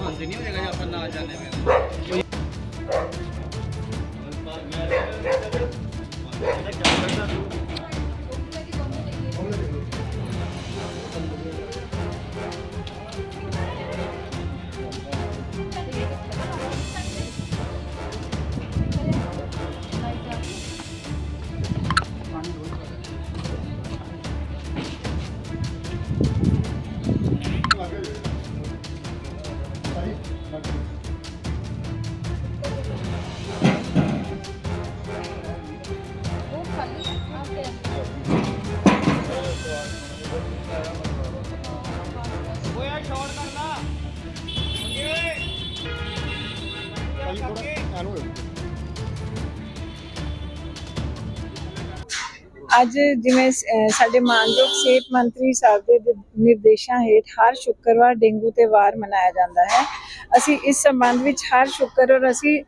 ਹੁੰਦੀ ਨਹੀਂ ਹੋਏਗਾ ਜੇ ਆਪਾਂ ਨਾਲ ਜਾਂਦੇ ਹੋਏ ਉਹ ਅੱਜ ਜਿਵੇਂ ਸਾਡੇ ਮਾਨਯੋਗ ਸਿਹਤ ਮੰਤਰੀ ਸਾਹਿਬ ਦੇ ਨਿਰਦੇਸ਼ਾਂ ਹੇਠ ਹਰ ਸ਼ੁੱਕਰਵਾਰ ਡੇਂਗੂ ਤੇ ਵਾਰ ਮਨਾਇਆ ਜਾਂਦਾ ਹੈ। ਅਸੀਂ ਇਸ ਸੰਬੰਧ ਵਿੱਚ ਹਰ ਸ਼ੁੱਕਰਵਾਰ ਅਸੀਂ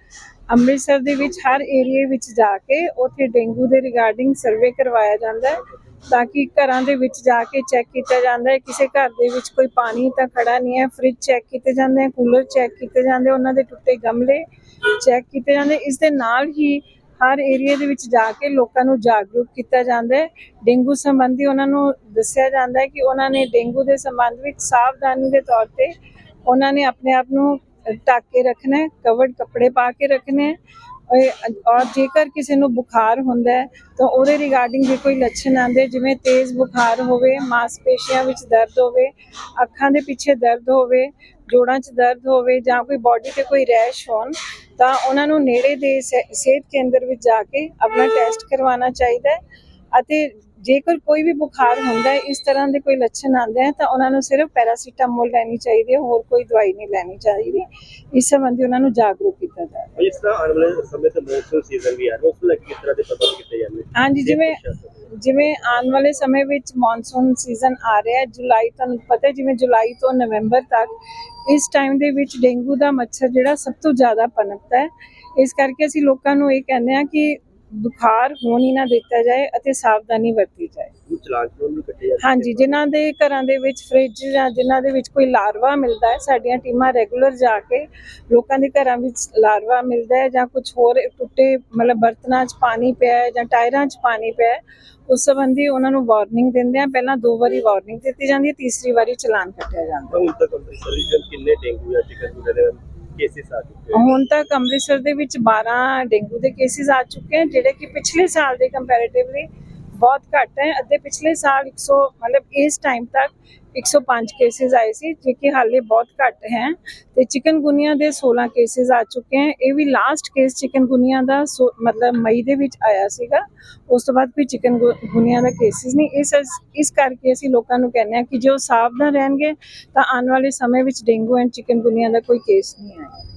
ਅੰਮ੍ਰਿਤਸਰ ਦੇ ਵਿੱਚ ਹਰ ਏਰੀਏ ਵਿੱਚ ਜਾ ਕੇ ਉੱਥੇ ਡੇਂਗੂ ਦੇ ਰਿਗਾਰਡਿੰਗ ਸਰਵੇ ਕਰਵਾਇਆ ਜਾਂਦਾ ਹੈ। ਤਾਂ ਕਿ ਘਰਾਂ ਦੇ ਵਿੱਚ ਜਾ ਕੇ ਚੈੱਕ ਕੀਤਾ ਜਾਂਦਾ ਹੈ। ਕਿਸੇ ਘਰ ਦੇ ਵਿੱਚ ਕੋਈ ਪਾਣੀ ਤਾਂ ਖੜਾ ਨਹੀਂ ਹੈ। ਫ੍ਰਿਜ ਚੈੱਕ ਕੀਤੇ ਜਾਂਦੇ ਹੈ ਕੂਲਰ ਚੈੱਕ ਕੀਤੇ ਜਾਂਦੇ ਉਹਨਾਂ ਦੇ ਟੁੱਟੇ ਗਮਲੇ ਚੈੱਕ ਕੀਤੇ ਜਾਂਦੇ ਇਸ ਦੇ ਨਾਲ ਹੀ ਹਰ ਏਰੀਆ ਦੇ ਵਿੱਚ ਜਾ ਕੇ ਲੋਕਾਂ ਨੂੰ ਜਾਗਰੂਕ ਕੀਤਾ ਜਾਂਦਾ ਹੈ। ਡੇਂਗੂ ਸੰਬੰਧੀ ਉਹਨਾਂ ਨੂੰ ਦੱਸਿਆ ਜਾਂਦਾ ਹੈ ਕਿ ਉਹਨਾਂ ਨੇ ਡੇਂਗੂ ਦੇ ਸੰਬੰਧ ਵਿੱਚ ਸਾਵਧਾਨੀ ਦੇ ਤੌਰ ਤੇ ਉਹਨਾਂ ਨੇ ਆਪਣੇ ਆਪ ਨੂੰ ਢੱਕ ਕੇ ਰੱਖਣਾ ਹੈ ਕਵਰਡ ਕੱਪੜੇ ਪਾ ਕੇ ਰੱਖਣੇ ਹੈ। ਔਰ- ਜੇਕਰ ਕਿਸੇ ਨੂੰ ਬੁਖਾਰ ਹੁੰਦਾ ਹੈ, ਤਾਂ ਉਹਦੇ ਰਿਗਾਰਡਿੰਗ ਜੇ ਕੋਈ ਲੱਛਣ ਆਉਂਦੇ, ਜਿਵੇਂ ਤੇਜ਼ ਬੁਖਾਰ ਹੋਵੇ, ਮਾਸਪੇਸ਼ੀਆਂ ਵਿੱਚ ਦਰਦ ਹੋਵੇ, ਅੱਖਾਂ ਦੇ ਪਿੱਛੇ ਦਰਦ ਹੋਵੇ, ਜੋੜਾਂ 'ਚ ਦਰਦ ਹੋਵੇ ਜਾਂ ਕੋਈ ਬਾਡੀ ਤੇ ਕੋਈ ਰੈਸ਼ ਹੋਣ, ਤਾਂ ਉਹਨਾਂ ਨੂੰ ਨੇੜੇ ਦੇ ਸਿਹਤ ਕੇਂਦਰ ਵਿੱਚ ਜਾ ਕੇ ਆਪਣਾ ਟੈਸਟ ਕਰਵਾਉਣਾ ਚਾਹੀਦਾ ਅਤੇ ਜੇਕਰ ਕੋਈ ਵੀ ਬੁਖਾਰ ਹੁੰਦਾ ਹੈ, ਇਸ ਤਰ੍ਹਾਂ ਦੇ ਕੋਈ ਲੱਛਣ ਆਉਂਦੇ ਹੈ, ਤਾਂ ਉਹਨਾਂ ਨੂੰ ਸਿਰਫ ਪੈਰਾਸੀਟਾਮੋਲ ਲੈਣੀ ਚਾਹੀਦੀ ਹੈ, ਹੋਰ ਕੋਈ ਦਵਾਈ ਨਹੀਂ ਲੈਣੀ ਚਾਹੀਦੀ। ਇਸ ਸੰਬੰਧੀ ਉਹਨਾਂ ਨੂੰ ਜਾਗਰੂਕ ਇਸ ਤਰ੍ਹਾਂ ਆਉਣ ਵਾਲੇ ਸਮੇਂ ਤੇ ਮੌਨਸੂਨ ਸੀਜ਼ਨ ਵੀ ਆ। ਰਿਹਾ ਉਸ ਨੂੰ ਲੈ ਕੇ ਕਿਸ ਤਰ੍ਹਾਂ ਦੇ ਪ੍ਰਬੰਧ ਕੀਤੇ ਜਾਂਦੇ? ਹਾਂਜੀ ਜਿਵੇਂ ਜਿਵੇਂ ਆਉਣ ਵਾਲੇ ਸਮੇਂ ਵਿੱਚ ਮੌਨਸੂਨ ਸੀਜ਼ਨ ਆ ਰਿਹਾ ਹੈ ਜੁਲਾਈ ਤੁਹਾਨੂੰ ਪਤਾ ਹੈ ਜਿਵੇਂ ਜੁਲਾਈ ਤੋਂ ਨਵੰਬਰ ਤੱਕ ਇਸ ਟਾਈਮ ਦੇ ਵਿੱਚ ਡੇਂਗੂ ਦਾ ਮੱਛਰ ਜਿਹੜਾ ਸਭ ਤੋਂ ਜ਼ਿਆਦਾ ਪਨਪਦਾ ਹੈ। ਇਸ ਕਰਕੇ ਅਸੀਂ ਲੋਕਾਂ ਨੂੰ ਇਹ ਕਹਿੰਦੇ ਆ ਕਿ ਬੁਖਾਰ ਹੋਣ ਹੀ ਨਾ ਦਿੱਤਾ ਜਾਏ ਅਤੇ ਸਾਵਧਾਨੀ ਵਰਤੀ ਜਾਏ। ਚਲਾਨ ਚਲੂਨ ਵੀ ਕੱਟੇ ਜਾਂਦੇ ਹਾਂਜੀ ਜਿਨ੍ਹਾਂ ਦੇ ਘਰਾਂ ਦੇ ਵਿੱਚ ਫ੍ਰਿਜ ਜਾਂ ਜਿਨ੍ਹਾਂ ਦੇ ਵਿੱਚ ਕੋਈ ਲਾਰਵਾ ਮਿਲਦਾ ਹੈ ਸਾਡੀਆਂ ਟੀਮਾਂ ਰੈਗੂਲਰ ਜਾ ਕੇ ਲੋਕਾਂ ਦੇ ਘਰਾਂ ਵਿੱਚ ਲਾਰਵਾ ਮਿਲਦਾ ਹੈ ਜਾਂ ਕੁਝ ਹੋਰ ਟੁੱਟੇ ਮਤਲਬ ਬਰਤਨਾਂ 'ਚ ਪਾਣੀ ਪਿਆ ਹੈ ਜਾਂ ਟਾਇਰਾਂ 'ਚ ਪਾਣੀ ਪਿਆ ਹੈ ਉਸ ਸੰਬੰਧੀ ਉਹਨਾਂ ਨੂੰ ਵਾਰਨਿੰਗ ਦਿੰਦੇ ਆ ਪਹਿਲਾਂ ਦੋ ਵਾਰੀ ਵਾਰਨਿੰਗ ਦਿੱਤੀ ਜਾਂਦੀ ਹੈ ਤੀਸਰੀ ਵਾਰੀ ਚਲਾਨ ਕੱਟਿਆ ਜਾਂਦਾ ਹੁਣ ਤੱਕ ਅੰਮ੍ਰਿਤਸਰ ਕਿੰਨੇ ਡੇਂਗੂ ਜਾਂ ਚਿਕਨਗੁਨੀਆ ਦੇ ਕੇਸਿਸ ਆ ਚੁੱਕੇ ਹੁਣ ਤੱਕ ਅੰਮ੍ਰਿਤਸਰ ਦੇ ਵਿੱਚ 12 ਡੇਂਗੂ ਦੇ ਕੇਸਿਸ ਆ ਚੁੱਕੇ ਹਨ ਜਿਹੜੇ ਕਿ ਪਿਛਲੇ ਸਾਲ ਦੇ ਕੰਪੈਰੀਟਿਵਲੀ ਬਹੁਤ ਘੱਟ ਹੈ। ਅੱਧੇ ਪਿਛਲੇ ਸਾਲ 100 ਮਤਲਬ ਇਸ ਟਾਈਮ ਤੱਕ 105 ਕੇਸਿਸ ਆਏ ਸੀ, ਜੋ ਕਿ ਹਾਲੇ ਬਹੁਤ ਘੱਟ ਹੈ। ਤੇ ਚਿਕਨਗੁਨੀਆ ਦੇ 16 ਕੇਸਿਸ ਆ ਚੁੱਕੇ ਹਨ ਇਹ ਵੀ ਲਾਸਟ ਕੇਸ ਚਿਕਨਗੁਨੀਆ ਦਾ ਸੋ- ਮਤਲਬ ਮਈ ਦੇ ਵਿੱਚ ਆਇਆ ਸੀਗਾ। ਉਸ ਤੋਂ ਬਾਅਦ ਕੋਈ ਚਿਕਨਗੁਨੀਆ ਦਾ ਕੇਸਿਸ ਨਹੀਂ। ਇਸ ਇਸ ਕਰਕੇ ਅਸੀਂ ਲੋਕਾਂ ਨੂੰ ਕਹਿੰਦੇ ਹਾਂ ਕਿ ਜੇ ਉਹ ਸਾਵਧਾਨ ਰਹਿਣਗੇ, ਤਾਂ ਆਉਣ ਵਾਲੇ ਸਮੇਂ ਵਿੱਚ ਡੇਂਗੂ ਐਂਡ ਚਿਕਨਗੁਨੀਆ ਦਾ ਕੋਈ ਕੇਸ ਨਹੀਂ ਆਏਗਾ।